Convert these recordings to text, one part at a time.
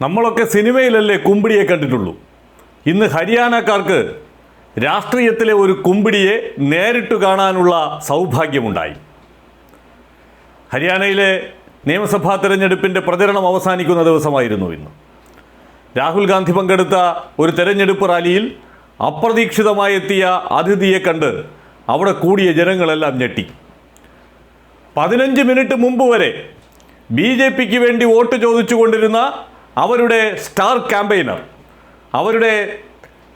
നമ്മളൊക്കെ സിനിമയിലല്ലേ കുമ്പിടിയെ കണ്ടിട്ടുള്ളൂ. ഇന്ന് ഹരിയാനക്കാർക്ക് രാഷ്ട്രീയത്തിലെ ഒരു കുമ്പിടിയെ നേരിട്ട് കാണാനുള്ള സൗഭാഗ്യമുണ്ടായി. ഹരിയാനയിലെ നിയമസഭാ തെരഞ്ഞെടുപ്പിന്റെ പ്രചരണം അവസാനിക്കുന്ന ദിവസമായിരുന്നു ഇന്ന്. രാഹുൽ ഗാന്ധി പങ്കെടുത്ത ഒരു തെരഞ്ഞെടുപ്പ് റാലിയിൽ അപ്രതീക്ഷിതമായി എത്തിയ അതിഥിയെ കണ്ട് അവിടെ കൂടിയ ജനങ്ങളെല്ലാം ഞെട്ടി. പതിനഞ്ച് മിനിറ്റ് മുമ്പ് വരെ ബി ജെ പിക്ക് വേണ്ടി വോട്ട് ചോദിച്ചുകൊണ്ടിരുന്ന അവരുടെ സ്റ്റാർ ക്യാമ്പയിനർ അവരുടെ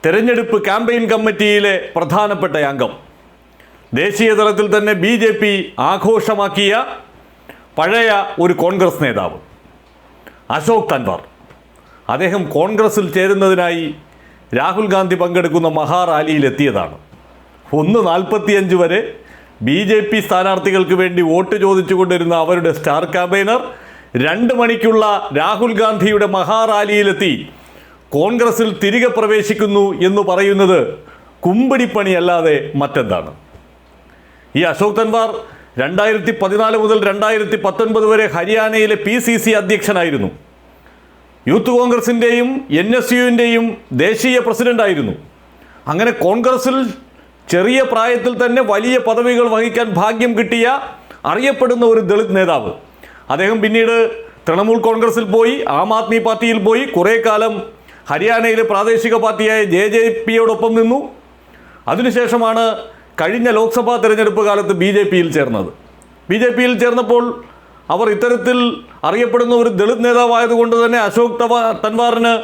തെരഞ്ഞെടുപ്പ് ക്യാമ്പയിൻ കമ്മിറ്റിയിലെ പ്രധാനപ്പെട്ട അംഗം. ദേശീയ തലത്തിൽ തന്നെ ബി ജെ പി ആഘോഷമാക്കിയ പഴയ ഒരു കോൺഗ്രസ് നേതാവ് അശോക് തൻവർ. അദ്ദേഹം കോൺഗ്രസിൽ ചേരുന്നതിനായി രാഹുൽ ഗാന്ധി പങ്കെടുക്കുന്ന മഹാറാലിയിലെത്തിയതാണ്. ഒന്ന് നാൽപ്പത്തിയഞ്ച് വരെ ബി ജെ പി സ്ഥാനാർത്ഥികൾക്ക് വേണ്ടി വോട്ട് ചോദിച്ചുകൊണ്ടിരുന്ന അവരുടെ സ്റ്റാർ ക്യാമ്പയിനർ രണ്ട് മണിക്കുള്ള രാഹുൽ ഗാന്ധിയുടെ മഹാറാലിയിലെത്തി. കോൺഗ്രസിൽ തിരികെ പ്രവേശിക്കുന്നു എന്ന് പറയുന്നത് കുമ്പടിപ്പണിയല്ലാതെ മറ്റെന്താണ്? ഈ അശോക് തൻവാർ രണ്ടായിരത്തി പതിനാല് മുതൽ രണ്ടായിരത്തി പത്തൊൻപത് വരെ ഹരിയാനയിലെ പി സി സി അധ്യക്ഷനായിരുന്നു. യൂത്ത് കോൺഗ്രസിന്റെയും എൻ എസ് യുവിന്റെയും ദേശീയ പ്രസിഡന്റായിരുന്നു അങ്ങനെ കോൺഗ്രസിൽ ചെറിയ പ്രായത്തിൽ തന്നെ വലിയ പദവികൾ വഹിക്കാൻ ഭാഗ്യം കിട്ടിയ അറിയപ്പെടുന്ന ഒരു ദളിത് നേതാവ്. അദ്ദേഹം പിന്നീട് തൃണമൂൽ കോൺഗ്രസിൽ പോയി ആം ആദ്മി പാർട്ടിയിൽ പോയി. കുറേ കാലം ഹരിയാനയിലെ പ്രാദേശിക പാർട്ടിയായ ജെ ജെ പിയോടൊപ്പം നിന്നു. അതിനുശേഷമാണ് കഴിഞ്ഞ ലോക്സഭാ തെരഞ്ഞെടുപ്പ് കാലത്ത് ബി ജെ പിയിൽ ചേർന്നത്. ബി ജെ പിയിൽ ചേർന്നപ്പോൾ അവർ ഇത്തരത്തിൽ അറിയപ്പെടുന്ന ഒരു ദളിത് നേതാവായതുകൊണ്ട് തന്നെ അശോക് തവ തൻവാറിന്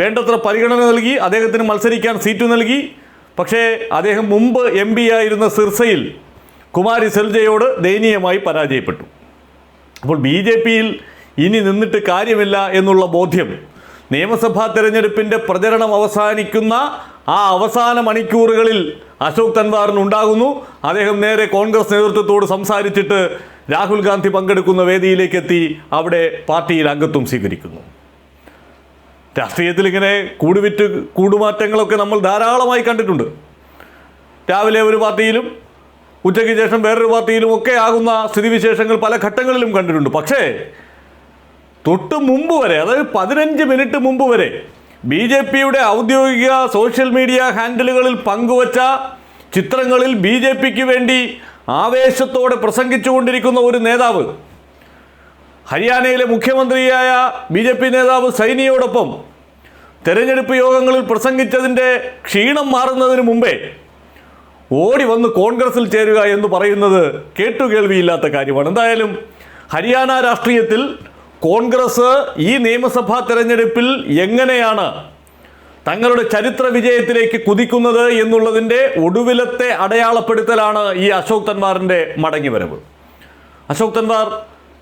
വേണ്ടത്ര പരിഗണന നൽകി അദ്ദേഹത്തിന് മത്സരിക്കാൻ സീറ്റ് നൽകി. പക്ഷേ അദ്ദേഹം മുമ്പ് എം ആയിരുന്ന സിർസയിൽ കുമാരി സെൽജയോട് ദയനീയമായി പരാജയപ്പെട്ടു. അപ്പോൾ ബി ജെ പിയിൽ ഇനി നിന്നിട്ട് കാര്യമില്ല എന്നുള്ള ബോധ്യം നിയമസഭാ തെരഞ്ഞെടുപ്പിന്റെ പ്രചരണം അവസാനിക്കുന്ന ആ അവസാന മണിക്കൂറുകളിൽ അശോക് തൻവാറിന് ഉണ്ടാകുന്നു. അദ്ദേഹം നേരെ കോൺഗ്രസ് നേതൃത്വത്തോട് സംസാരിച്ചിട്ട് രാഹുൽ ഗാന്ധി പങ്കെടുക്കുന്ന വേദിയിലേക്ക് എത്തി അവിടെ പാർട്ടിയിൽ അംഗത്വം സ്വീകരിക്കുന്നു. രാഷ്ട്രീയത്തിൽ ഇങ്ങനെ കൂടുവിറ്റ് കൂടുമാറ്റങ്ങളൊക്കെ നമ്മൾ ധാരാളമായി കണ്ടിട്ടുണ്ട്. രാവിലെ ഒരു പാർട്ടിയിലും ഉച്ചയ്ക്ക് ശേഷം വേറൊരു പാർട്ടിയിലും ഒക്കെ ആകുന്ന സ്ഥിതിവിശേഷങ്ങൾ പല ഘട്ടങ്ങളിലും കണ്ടിട്ടുണ്ട്. പക്ഷേ തൊട്ട് മുമ്പ് വരെ അതായത് പതിനഞ്ച് മിനിറ്റ് മുമ്പ് വരെ ബി ജെ പിയുടെ ഔദ്യോഗിക സോഷ്യൽ മീഡിയ ഹാൻഡിലുകളിൽ പങ്കുവച്ച ചിത്രങ്ങളിൽ ബി ജെ പിക്ക് വേണ്ടി ആവേശത്തോടെ പ്രസംഗിച്ചുകൊണ്ടിരിക്കുന്ന ഒരു നേതാവ് ഹരിയാനയിലെ മുഖ്യമന്ത്രിയായ ബി ജെ പി നേതാവ് സൈനിയോടൊപ്പം തെരഞ്ഞെടുപ്പ് യോഗങ്ങളിൽ പ്രസംഗിച്ചതിന്റെ ക്ഷീണം മാറുന്നതിന് മുമ്പേ ഓടി വന്ന് കോൺഗ്രസിൽ ചേരുക എന്ന് പറയുന്നത് കേട്ടുകേൾവിയില്ലാത്ത കാര്യമാണ്. എന്തായാലും ഹരിയാന രാഷ്ട്രീയത്തിൽ കോൺഗ്രസ് ഈ നിയമസഭാ തെരഞ്ഞെടുപ്പിൽ എങ്ങനെയാണ് തങ്ങളുടെ ചരിത്ര വിജയത്തിലേക്ക് കുതിക്കുന്നത് എന്നുള്ളതിന്റെ ഒടുവിലത്തെ അടയാളപ്പെടുത്തലാണ് ഈ അശോക് തൻവാറിന്റെ മടങ്ങിവരവ്. അശോക് തൻവാർ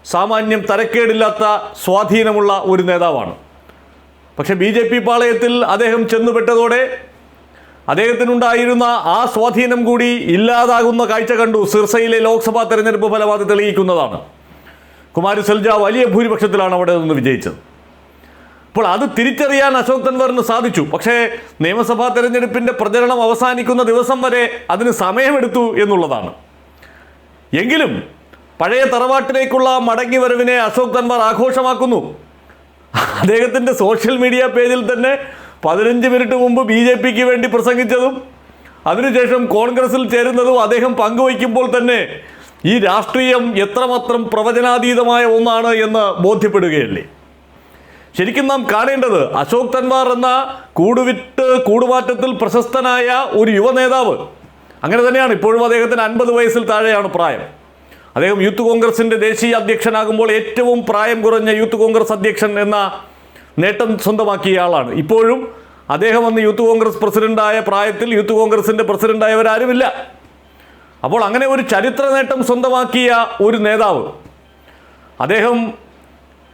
സാമാന്യം തരക്കേടില്ലാത്ത സ്വാധീനമുള്ള ഒരു നേതാവാണ്. പക്ഷെ ബി ജെ പി പാളയത്തിൽ അദ്ദേഹം ചെന്നുപെട്ടതോടെ അദ്ദേഹത്തിനുണ്ടായിരുന്ന ആ സ്വാധീനം കൂടി ഇല്ലാതാകുന്ന കാഴ്ച കണ്ടു സിർസയിലെ ലോക്സഭാ തെരഞ്ഞെടുപ്പ് ഫലം തെളിയിക്കുന്നതാണ്. കുമാരി സെൽജ വലിയ ഭൂരിപക്ഷത്തിലാണ് അവിടെ നിന്ന് വിജയിച്ചത്. അപ്പോൾ അത് തിരിച്ചറിയാൻ അശോക് തൻവറിന് സാധിച്ചു. പക്ഷേ നിയമസഭാ തെരഞ്ഞെടുപ്പിന്റെ പ്രചരണം അവസാനിക്കുന്ന ദിവസം വരെ അതിന് സമയമെടുത്തു എന്നുള്ളതാണ്. എങ്കിലും പഴയ തറവാട്ടിലേക്കുള്ള മടങ്ങിവരവിനെ അശോക് തൻവാർ ആഘോഷമാക്കുന്നു. അദ്ദേഹത്തിന്റെ സോഷ്യൽ മീഡിയ പേജിൽ തന്നെ പതിനഞ്ച് മിനിറ്റ് മുമ്പ് ബി ജെ പിക്ക് വേണ്ടി പ്രസംഗിച്ചതും അതിനുശേഷം കോൺഗ്രസിൽ ചേരുന്നതും അദ്ദേഹം പങ്കുവയ്ക്കുമ്പോൾ തന്നെ ഈ രാഷ്ട്രീയം എത്രമാത്രം പ്രവചനാതീതമായ ഒന്നാണ് എന്ന് ബോധ്യപ്പെടുകയല്ലേ? ശരിക്കും നാം കാണേണ്ടത് അശോക് തൻവാർ എന്ന കൂടുവിട്ട് കൂടുമാറ്റത്തിൽ പ്രശസ്തനായ ഒരു യുവ നേതാവ്. അങ്ങനെ തന്നെയാണ് ഇപ്പോഴും അദ്ദേഹത്തിന് അൻപത് വയസ്സിൽ താഴെയാണ് പ്രായം. അദ്ദേഹം യൂത്ത് കോൺഗ്രസിന്റെ ദേശീയ അധ്യക്ഷനാകുമ്പോൾ ഏറ്റവും പ്രായം കുറഞ്ഞ യൂത്ത് കോൺഗ്രസ് അധ്യക്ഷൻ എന്ന നേട്ടം സ്വന്തമാക്കിയ ആളാണ്. ഇപ്പോഴും അദ്ദേഹം അന്ന് യൂത്ത് കോൺഗ്രസ് പ്രസിഡന്റായ പ്രായത്തിൽ യൂത്ത് കോൺഗ്രസിന്റെ പ്രസിഡന്റായവരാരുമില്ല അപ്പോൾ അങ്ങനെ ഒരു ചരിത്ര നേട്ടം സ്വന്തമാക്കിയ ഒരു നേതാവ് അദ്ദേഹം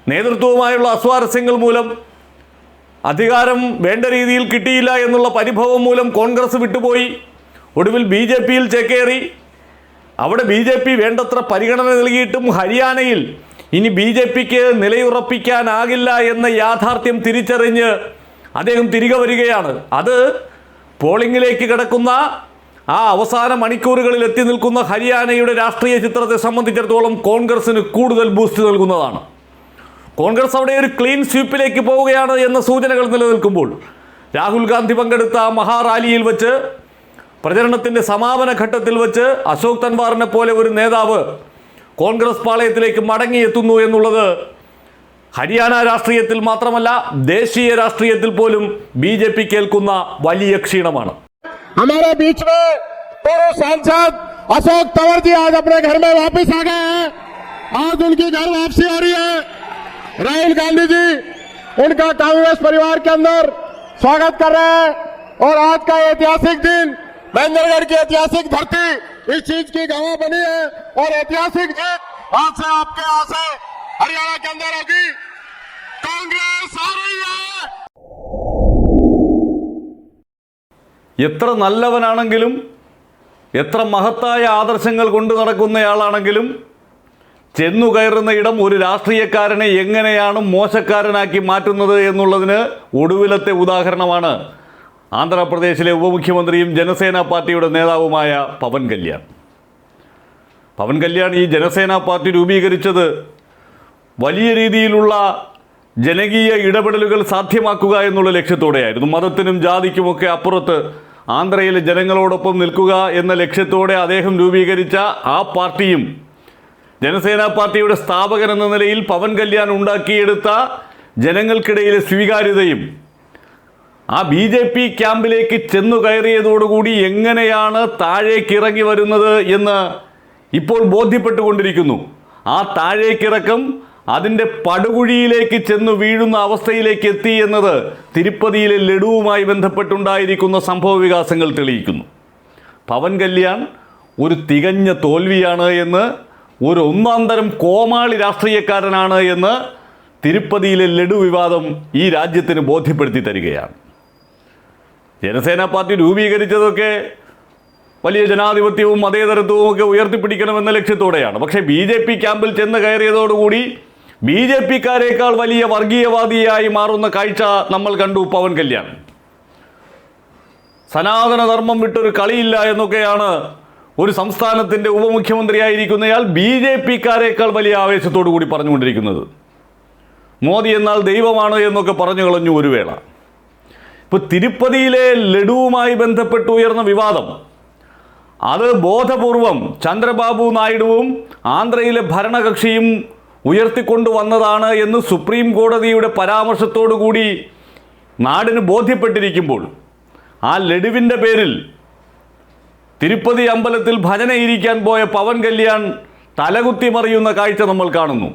നേതൃത്വവുമായുള്ള അസ്വാരസ്യങ്ങൾ മൂലം അധികാരം വേണ്ട രീതിയിൽ കിട്ടിയില്ല എന്നുള്ള പരിഭവം മൂലം കോൺഗ്രസ് വിട്ടുപോയി. ഒടുവിൽ ബി ജെ പിയിൽ ചേക്കേറി. അവിടെ ബി ജെ പി വേണ്ടത്ര പരിഗണന നൽകിയിട്ടും ഹരിയാനയിൽ ഇനി ബി ജെ പിക്ക് നിലയുറപ്പിക്കാനാകില്ല എന്ന യാഥാർത്ഥ്യം തിരിച്ചറിഞ്ഞ് അദ്ദേഹം തിരികെ വരികയാണ്. അത് പോളിംഗിലേക്ക് കിടക്കുന്ന ആ അവസാന മണിക്കൂറുകളിൽ എത്തി നിൽക്കുന്ന ഹരിയാനയുടെ രാഷ്ട്രീയ ചിത്രത്തെ സംബന്ധിച്ചിടത്തോളം കോൺഗ്രസിന് കൂടുതൽ ബൂസ്റ്റ് നൽകുന്നതാണ്. കോൺഗ്രസ് അവിടെ ഒരു ക്ലീൻ സ്വീപ്പിലേക്ക് പോവുകയാണ് എന്ന സൂചനകൾ നിലനിൽക്കുമ്പോൾ രാഹുൽ ഗാന്ധി പങ്കെടുത്ത മഹാറാലിയിൽ വെച്ച് പ്രചരണത്തിന്റെ സമാപന ഘട്ടത്തിൽ വെച്ച് അശോക് തൻവാറിനെ പോലെ ഒരു നേതാവ് കോൺഗ്രസ് പാളയത്തിലേക്ക് മടങ്ങിയെത്തുന്നു എന്നുള്ളത് ഹരിയാന രാഷ്ട്രീയത്തിൽ മാത്രമല്ല ദേശീയ രാഷ്ട്രീയത്തിൽ പോലും ബി ജെ പി കേൾക്കുന്ന വലിയ ക്ഷീണമാണ് हमारे बीच में पूर्व सांसद अशोक तंवर जी आज अपने घर में वापस आ गए हैं आज उनकी घर वापसी हो रही है राहुल गांधी जी उनका कांग्रेस परिवार के अंदर स्वागत कर रहे हैं और आज का ये ऐतिहासिक दिन महेंद्रगढ़ की ऐतिहासिक धरती इस चीज की गवाह बनी है और ऐतिहासिक जीत आज से आपके यहाँ से हरियाणा के अंदर होगी कांग्रेस आ रही है എത്ര നല്ലവനാണെങ്കിലും എത്ര മഹത്തായ ആദർശങ്ങൾ കൊണ്ട് നടക്കുന്നയാളാണെങ്കിലും ചെന്നു കയറുന്ന ഇടം ഒരു രാഷ്ട്രീയക്കാരനെ എങ്ങനെയാണ് മോശക്കാരനാക്കി മാറ്റുന്നത് എന്നുള്ളതിന് ഒടുവിലത്തെ ഉദാഹരണമാണ് ആന്ധ്രാപ്രദേശിലെ ഉപമുഖ്യമന്ത്രിയും ജനസേന പാർട്ടിയുടെ നേതാവുമായ പവൻ കല്യാൺ. പവൻ കല്യാൺ ഈ ജനസേന പാർട്ടി രൂപീകരിച്ചത് വലിയ രീതിയിലുള്ള ജനകീയ ഇടപെടലുകൾ സാധ്യമാക്കുക എന്നുള്ള ലക്ഷ്യത്തോടെയായിരുന്നു. മതത്തിനും ജാതിക്കുമൊക്കെ അപ്പുറത്ത് ആന്ധ്രയിലെ ജനങ്ങളോടൊപ്പം നിൽക്കുക എന്ന ലക്ഷ്യത്തോടെ അദ്ദേഹം രൂപീകരിച്ച ആ പാർട്ടിയും ജനസേന പാർട്ടിയുടെ സ്ഥാപകൻ എന്ന നിലയിൽ പവൻ കല്യാൺ ഉണ്ടാക്കിയെടുത്ത ജനങ്ങൾക്കിടയിലെ സ്വീകാര്യതയും ആ ബി ജെ പി ക്യാമ്പിലേക്ക് ചെന്നു കയറിയതോടുകൂടി എങ്ങനെയാണ് താഴേക്ക് ഇറങ്ങി വരുന്നത് എന്ന് ഇപ്പോൾ ബോധ്യപ്പെട്ടുകൊണ്ടിരിക്കുന്നു. ആ താഴേക്കിറക്കം അതിന്റെ പടുകുഴിയിലേക്ക് ചെന്ന് വീഴുന്ന അവസ്ഥയിലേക്ക് എത്തി എന്നത് തിരുപ്പതിയിലെ ലഡുവുമായി ബന്ധപ്പെട്ടുണ്ടായിരിക്കുന്ന സംഭവ വികാസങ്ങൾ തെളിയിക്കുന്നു. പവൻ കല്യാൺ ഒരു തികഞ്ഞ തോൽവിയാണ് എന്ന് ഒരു ഒന്നാം തരം കോമാളി രാഷ്ട്രീയക്കാരനാണ് എന്ന് തിരുപ്പതിയിലെ ലഡു വിവാദം ഈ രാജ്യത്തിന് ബോധ്യപ്പെടുത്തി തരികയാണ്. ജനസേന പാർട്ടി രൂപീകരിച്ചതൊക്കെ വലിയ ജനാധിപത്യവും മതേതരത്വവും ഒക്കെ ഉയർത്തിപ്പിടിക്കണമെന്ന ലക്ഷ്യത്തോടെയാണ്. പക്ഷേ ബി ജെ പി ക്യാമ്പിൽ ചെന്ന് കയറിയതോടുകൂടി ബി ജെ പിക്കാരേക്കാൾ വലിയ വർഗീയവാദിയായി മാറുന്ന കാഴ്ച നമ്മൾ കണ്ടു പവൻ കല്യാൺ. സനാതനധർമ്മം വിട്ടൊരു കളിയില്ല എന്നൊക്കെയാണ് ഒരു സംസ്ഥാനത്തിന്റെ ഉപമുഖ്യമന്ത്രിയായിരിക്കുന്നയാൾ ബി ജെ പിക്കാരേക്കാൾ വലിയ ആവേശത്തോടു കൂടി പറഞ്ഞുകൊണ്ടിരിക്കുന്നത്. മോദി എന്നാൽ ദൈവമാണ് എന്നൊക്കെ പറഞ്ഞു കളഞ്ഞു ഒരു വേള. ഇപ്പോൾ തിരുപ്പതിയിലെ ലഡുവുമായി ബന്ധപ്പെട്ട് ഉയർന്ന വിവാദം. അത് ബോധപൂർവം ചന്ദ്രബാബു നായിഡുവും ആന്ധ്രയിലെ ഭരണകക്ഷിയും ഉയർത്തിക്കൊണ്ടുവന്നതാണ് എന്ന് സുപ്രീം കോടതിയുടെ പരാമർശത്തോടു കൂടി നാടിന് ബോധ്യപ്പെട്ടിരിക്കുമ്പോൾ ആ ലഡുവിന്റെ പേരിൽ തിരുപ്പതി അമ്പലത്തിൽ ഭജനയിരിക്കാൻ പോയ പവൻ കല്യാൺ തലകുത്തി മറിയുന്ന കാഴ്ച നമ്മൾ കാണുന്നു.